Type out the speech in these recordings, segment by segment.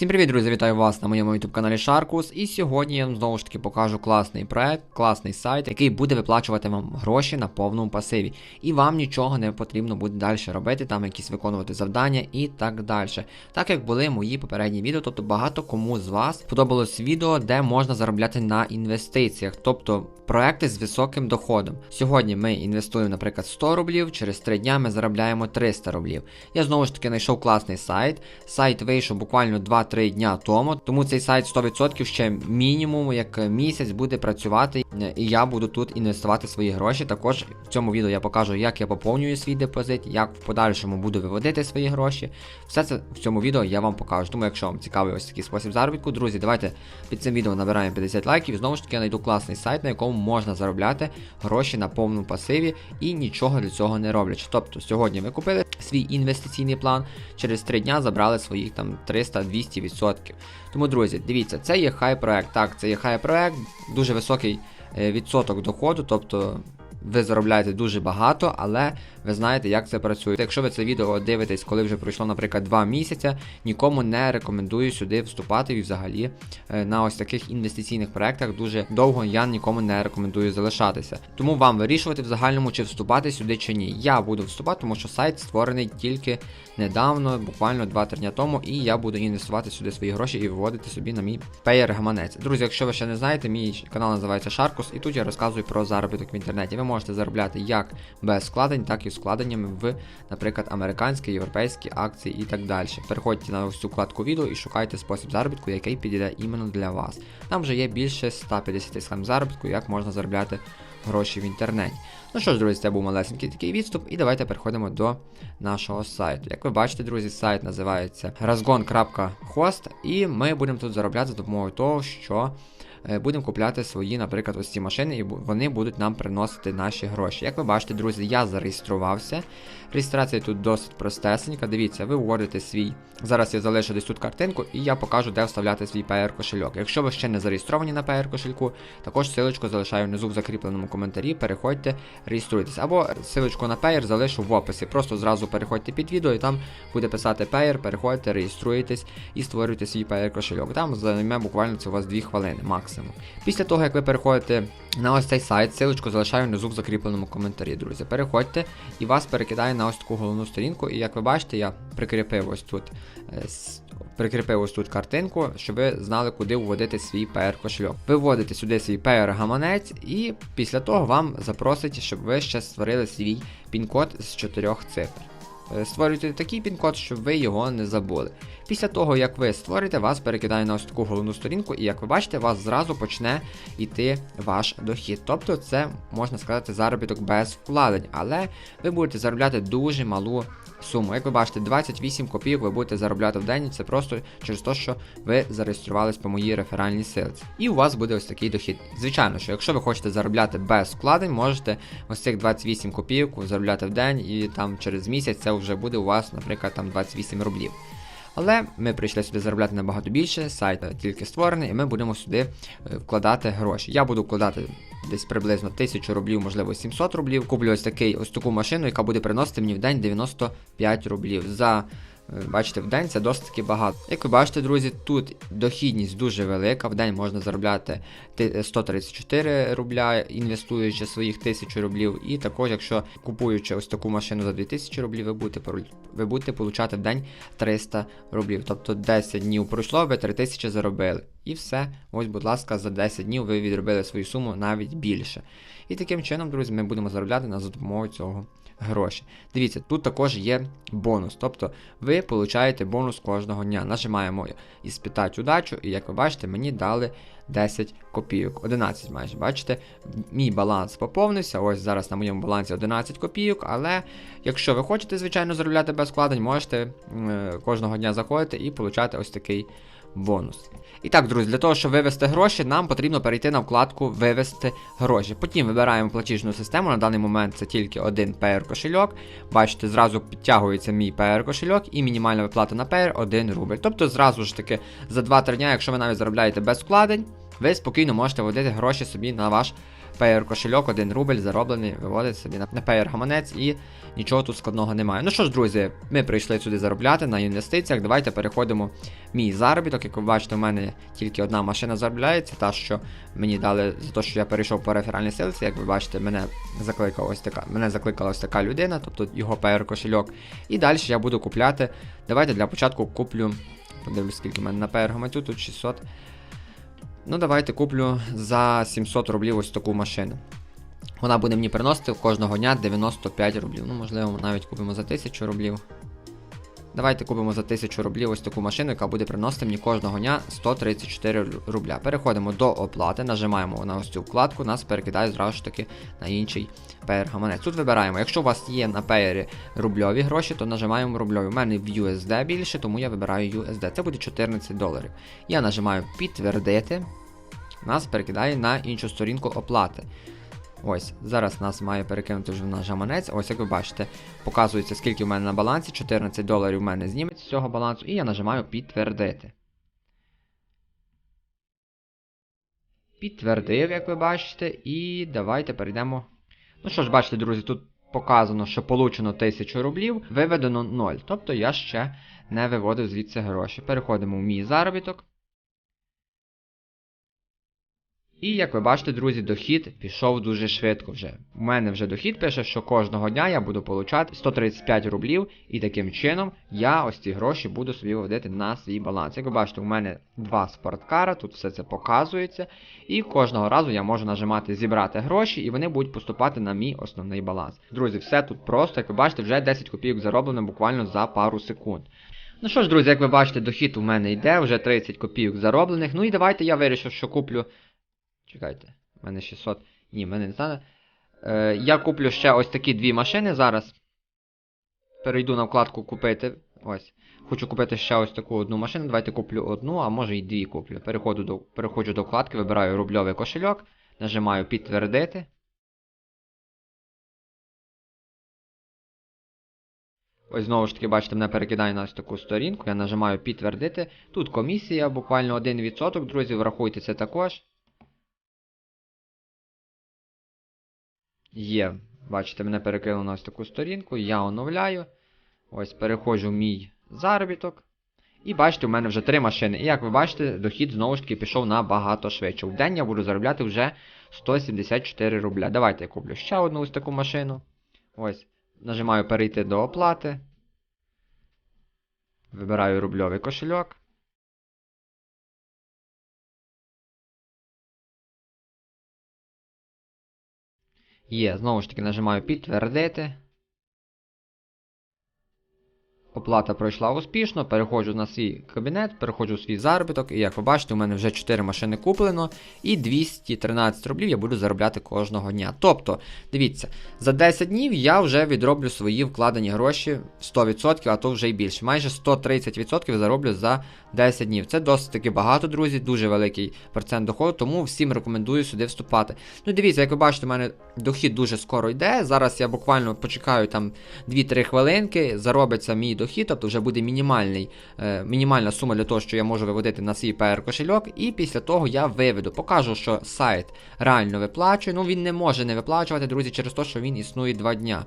Всім привіт, друзі! Вітаю вас на моєму youtube каналі Sharkus. І сьогодні я вам знову ж таки покажу класний проект, класний сайт, який буде виплачувати вам гроші на повному пасиві. І вам нічого не потрібно буде далі робити, там якісь виконувати завдання і так далі. Так як були мої попередні відео, тобто багато кому з вас подобалось відео, де можна заробляти на інвестиціях, тобто проекти з високим доходом. Сьогодні ми інвестуємо, наприклад, 100 рублів, через 3 дня ми заробляємо 300 рублів. Я знову ж таки знайшов класний сайт. Сайт вийшов буквально 2-3 дня тому, тому цей сайт 100% ще мінімум як місяць буде працювати, і я буду тут інвестувати свої гроші. Також в цьому відео я покажу, як я поповнюю свій депозит, як в подальшому буду виводити свої гроші. Все це в цьому відео я вам покажу. Тому, якщо вам цікавий ось такий спосіб заробітку, друзі, давайте під цим відео набираємо 50 лайків. Знову ж таки, я знайду класний сайт, на якому можна заробляти гроші на повному пасиві і нічого для цього не роблячи. Тобто, сьогодні ми купили свій інвестиційний план, через 3 дня забрали своїх там 300-200%. Тому, друзі, дивіться, це є хай проект. Так, це є хай проект, дуже високий е, відсоток доходу, тобто. Ви заробляєте дуже багато, але ви знаєте, як це працює. Якщо ви це відео дивитесь, коли вже пройшло, наприклад, 2 місяці, нікому не рекомендую сюди вступати і взагалі е, на ось таких інвестиційних проектах дуже довго я нікому не рекомендую залишатися. Тому вам вирішувати в загальному, чи вступати сюди чи ні. Я буду вступати, тому що сайт створений тільки недавно, буквально 2-3 дня тому, і я буду інвестувати сюди свої гроші і виводити собі на мій пеєр гаманець. Друзі, якщо ви ще не знаєте, мій канал називається Sharkus, і тут я розказую про заробіток в інтернеті. Ви можете заробляти як без складень, так і з вкладеннями в, наприклад, американські, європейські акції і так далі. Переходьте на цю вкладку відео і шукайте спосіб заробітку, який підійде іменно для вас. Там вже є більше 150 схем заробітку, як можна заробляти гроші в інтернеті. Ну що ж, друзі, це був малесенький такий відступ, і давайте переходимо до нашого сайту. Як ви бачите, друзі, сайт називається razgon.host, і ми будемо тут заробляти за допомогою того, що будемо купляти свої, наприклад, ось ці машини, і вони будуть нам приносити наші гроші. Як ви бачите, друзі, я зареєструвався. Реєстрація тут досить простесенька. Дивіться, ви вводите свій. Зараз я залишу десь тут картинку, і я покажу, де вставляти свій PR кошельок. Якщо ви ще не зареєстровані на PR кошельку, також силочку залишаю внизу в закріпленому коментарі. Переходьте, реєструйтесь. Або силочку на Payer залишу в описі. Просто зразу переходьте під відео, і там буде писати Payer, переходьте, реєструєтесь і створюєте свій PR кошельок. Там займе буквально це у вас 2 хвилини максимум. Після того, як ви переходите на ось цей сайт, силочку залишаю внизу в закріпленому коментарі, друзі. Переходьте і вас перекидає на ось таку головну сторінку. І як ви бачите, я прикріпив ось тут. е, Прикріпив ось тут картинку, щоб ви знали, куди вводити свій PR кошельок. Ви вводите сюди свій PR гаманець, і після того вам запросить, щоб ви ще створили свій пін-код з чотирьох цифр. Е, Створюйте такий пін-код, щоб ви його не забули. Після того, як ви створите, вас перекидає на ось таку головну сторінку, і як ви бачите, вас зразу почне йти ваш дохід. Тобто це, можна сказати, заробіток без вкладень, але ви будете заробляти дуже малу суму. Як ви бачите, 28 копійок ви будете заробляти в день, це просто через те, що ви зареєструвались по моїй реферальній силці. І у вас буде ось такий дохід. Звичайно, що якщо ви хочете заробляти без вкладень, можете ось цих 28 копійок заробляти в день, і там через місяць це вже буде у вас, наприклад, там 28 рублів. Але ми прийшли сюди заробляти набагато більше, сайт тільки створений, і ми будемо сюди е, вкладати гроші. Я буду вкладати десь приблизно 1000 рублів, можливо 700 рублів. Куплю ось такий ось таку машину, яка буде приносити мені в день 95 рублів. За Бачите, в день це досить таки багато. Як ви бачите, друзі, тут дохідність дуже велика. В день можна заробляти 134 рубля, інвестуючи своїх 1000 рублів. І також, якщо купуючи ось таку машину за 2000 рублів, ви будете ви будете получати в день 300 рублів. Тобто 10 днів пройшло, ви 3000 заробили. І все. Ось, будь ласка, за 10 днів ви відробили свою суму навіть більше. І таким чином, друзі, ми будемо заробляти на допомогою цього гроші. Дивіться, тут також є бонус. Тобто ви получаєте бонус кожного дня. Нажимаємо «Іспитати удачу, і як ви бачите, мені дали 10 копійок. 11 майже. Бачите, мій баланс поповнився. Ось зараз на моєму балансі 11 копійок. Але якщо ви хочете, звичайно, заробляти без вкладень, можете е, кожного дня заходити і получати ось такий бонус. І так, друзі, для того, щоб вивести гроші, нам потрібно перейти на вкладку Вивести гроші. Потім вибираємо платіжну систему. На даний момент це тільки один PR кошельок. Бачите, зразу підтягується мій PR кошельок і мінімальна виплата на PR 1 рубль. Тобто, зразу ж таки за 2-3 дня, якщо ви навіть заробляєте без вкладень, ви спокійно можете вводити гроші собі на ваш Payer кошельок, 1 рубль зароблений, виводить собі на Payer гаманець і нічого тут складного немає. Ну що ж, друзі, ми прийшли сюди заробляти на інвестиціях. Давайте переходимо мій заробіток. Як ви бачите, у мене тільки одна машина заробляється, та що мені дали за те, що я перейшов по реферальній силці. Як ви бачите, мене закликала ось така, мене закликала ось така людина, тобто його Payer кошельок. І далі я буду купляти. Давайте для початку куплю. Подивлюсь, скільки в мене на гаманцю, тут 600. Ну, давайте куплю за 700 рублів ось таку машину. Вона буде мені приносити кожного дня 95 рублів. Ну, можливо, навіть купимо за 1000 рублів. Давайте купимо за 1000 рублів ось таку машину, яка буде приносити мені кожного дня 134 рубля. Переходимо до оплати, нажимаємо на ось цю вкладку, нас перекидає зразу ж таки на інший Payer гаманець. Тут вибираємо, якщо у вас є на Payer рубльові гроші, то нажимаємо рубльові. У мене в USD більше, тому я вибираю USD. Це буде 14 доларів. Я нажимаю підтвердити. Нас перекидає на іншу сторінку оплати. Ось, зараз нас має перекинути вже наш гаманець. Ось, як ви бачите, показується, скільки в мене на балансі. 14 доларів в мене зніметься з цього балансу, і я нажимаю підтвердити. Підтвердив, як ви бачите, і давайте перейдемо. Ну що ж, бачите, друзі, тут показано, що получено 1000 рублів, виведено 0. Тобто я ще не виводив звідси гроші. Переходимо в мій заробіток. І як ви бачите, друзі, дохід пішов дуже швидко вже. У мене вже дохід пише, що кожного дня я буду получати 135 рублів, і таким чином я ось ці гроші буду собі виводити на свій баланс. Як ви бачите, у мене два спорткара, тут все це показується. І кожного разу я можу нажимати зібрати гроші, і вони будуть поступати на мій основний баланс. Друзі, все тут просто, як ви бачите, вже 10 копійок зароблено буквально за пару секунд. Ну що ж, друзі, як ви бачите, дохід у мене йде, вже 30 копійок зароблених. Ну і давайте я вирішив, що куплю. Чекайте, в мене 600. Ні, в мене не знаю. Е, я куплю ще ось такі дві машини зараз. Перейду на вкладку купити. Ось. Хочу купити ще ось таку одну машину. Давайте куплю одну, а може і дві куплю. Переходжу до переходжу до вкладки, вибираю рубльовий кошельок, нажимаю підтвердити. Ось знову ж таки, бачите, мене перекидає на ось таку сторінку. Я нажимаю підтвердити. Тут комісія, буквально 1%, друзі, врахуйте це також. Є, бачите, мене перекинуло на ось таку сторінку, я оновляю. Ось переходжу в мій заробіток. І бачите, у мене вже три машини. І як ви бачите, дохід знову ж таки пішов набагато швидше. В день я буду заробляти вже 174 рубля. Давайте я куплю ще одну ось таку машину. Ось. Нажимаю перейти до оплати. Вибираю рубльовий кошельок. Є, знову ж таки нажимаю підтвердити. Оплата пройшла успішно, переходжу на свій кабінет, переходжу в свій заробіток, і як ви бачите, у мене вже 4 машини куплено, і 213 рублів я буду заробляти кожного дня. Тобто, дивіться, за 10 днів я вже відроблю свої вкладені гроші 100%, а то вже й більше. Майже 130% зароблю за 10 днів. Це досить таки багато, друзі, дуже великий процент доходу, тому всім рекомендую сюди вступати. Ну, дивіться, як ви бачите, у мене дохід дуже скоро йде. Зараз я буквально почекаю там 2-3 хвилинки, заробиться мій дохід, тобто вже буде мінімальний, е, мінімальна сума для того, що я можу виводити на свій PR кошельок, і після того я виведу. Покажу, що сайт реально виплачує. Ну він не може не виплачувати, друзі, через те, що він існує 2 дня.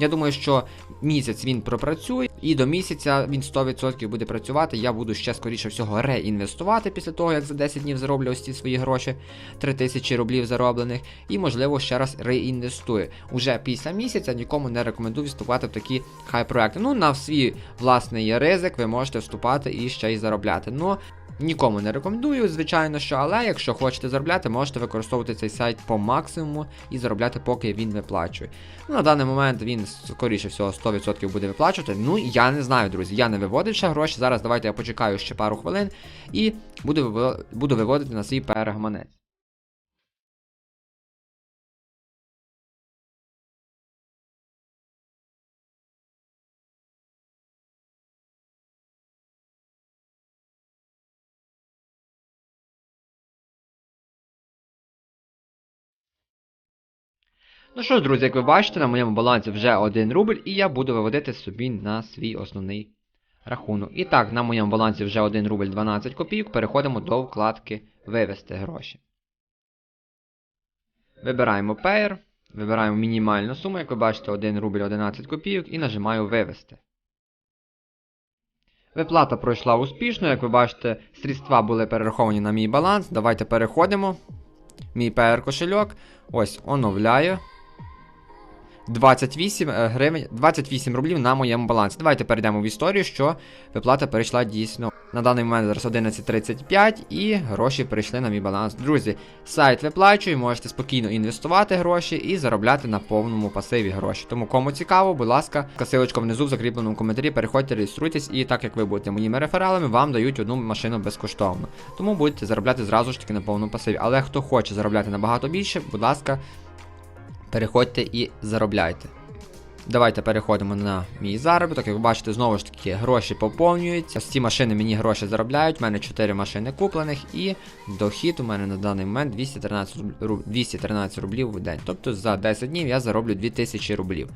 Я думаю, що місяць він пропрацює, і до місяця він 100% буде працювати. Я буду ще скоріше всього реінвестувати після того, як за 10 днів зароблю ось ці свої гроші, 3000 рублів зароблених, і, можливо, ще раз реінвестую. Уже після місяця нікому не рекомендую вступати в такі хай проекти. Ну, на свій власний ризик ви можете вступати і ще й заробляти. Ну, Нікому не рекомендую, звичайно, що, але якщо хочете заробляти, можете використовувати цей сайт по максимуму і заробляти, поки він виплачує. Ну, На даний момент він, скоріше всього, 100% буде виплачувати. Ну, я не знаю, друзі. Я не виводив ще гроші. Зараз давайте я почекаю ще пару хвилин і буду буду виводити на свій перегаманець. Ну що ж, друзі, як ви бачите, на моєму балансі вже 1 рубль, і я буду виводити собі на свій основний рахунок. І так, на моєму балансі вже 1 рубль 12 копійок. Переходимо до вкладки Вивести гроші. Вибираємо Payer, вибираємо мінімальну суму, як ви бачите, 1 рубль 11 копійок і нажимаю Вивести. Виплата пройшла успішно, як ви бачите, средства були перераховані на мій баланс. Давайте переходимо. Мій PR кошельок. Ось, оновляю. 28 е, гривень, 28 рублів на моєму балансі. Давайте перейдемо в історію, що виплата перейшла дійсно. На даний момент зараз 11.35 і гроші перейшли на мій баланс. Друзі, сайт виплачує, можете спокійно інвестувати гроші і заробляти на повному пасиві гроші. Тому кому цікаво, будь ласка, касилочка внизу в закріпленому коментарі, переходьте, реєструйтесь, і так як ви будете моїми рефералами, вам дають одну машину безкоштовно. Тому будете заробляти зразу ж таки на повному пасиві. Але хто хоче заробляти набагато більше, будь ласка, переходьте і заробляйте. Давайте переходимо на мій заробіток. Як ви бачите, знову ж таки гроші поповнюються. Ось ці машини мені гроші заробляють. У мене 4 машини куплених, і дохід у мене на даний момент 213, руб- 213 рублів в день. Тобто за 10 днів я зароблю 2000 рублів.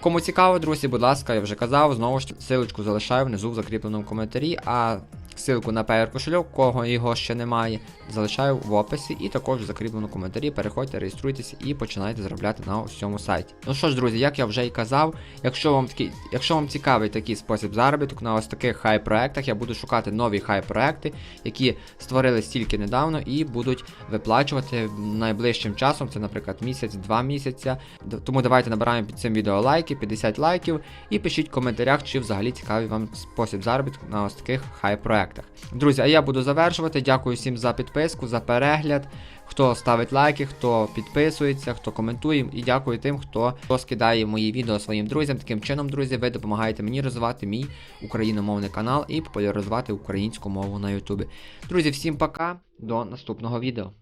Кому цікаво, друзі, будь ласка, я вже казав, знову ж силочку залишаю внизу в закріпленому коментарі, а ссылку на PR кошельок, кого його ще немає, залишаю в описі і також в закріпленому коментарі. Переходьте, реєструйтеся і починайте заробляти на ось цьому сайті. Ну що ж, друзі, як я вже і казав, якщо вам такий, якщо вам цікавий такий спосіб заробітку на ось таких хай проектах, я буду шукати нові хай проекти, які створились тільки недавно і будуть виплачувати найближчим часом. Це, наприклад, місяць-два місяця. Тому давайте набираємо під цим відео лайки, 50 лайків, і пишіть в коментарях, чи взагалі цікавий вам спосіб заробітку на ось таких хай проектах. Друзі, а я буду завершувати. Дякую всім за підписку, за перегляд. Хто ставить лайки, хто підписується, хто коментує, і дякую тим, хто скидає мої відео своїм друзям. Таким чином, друзі, ви допомагаєте мені розвивати мій україномовний канал і популяризувати українську мову на Ютубі. Друзі, всім пока, до наступного відео.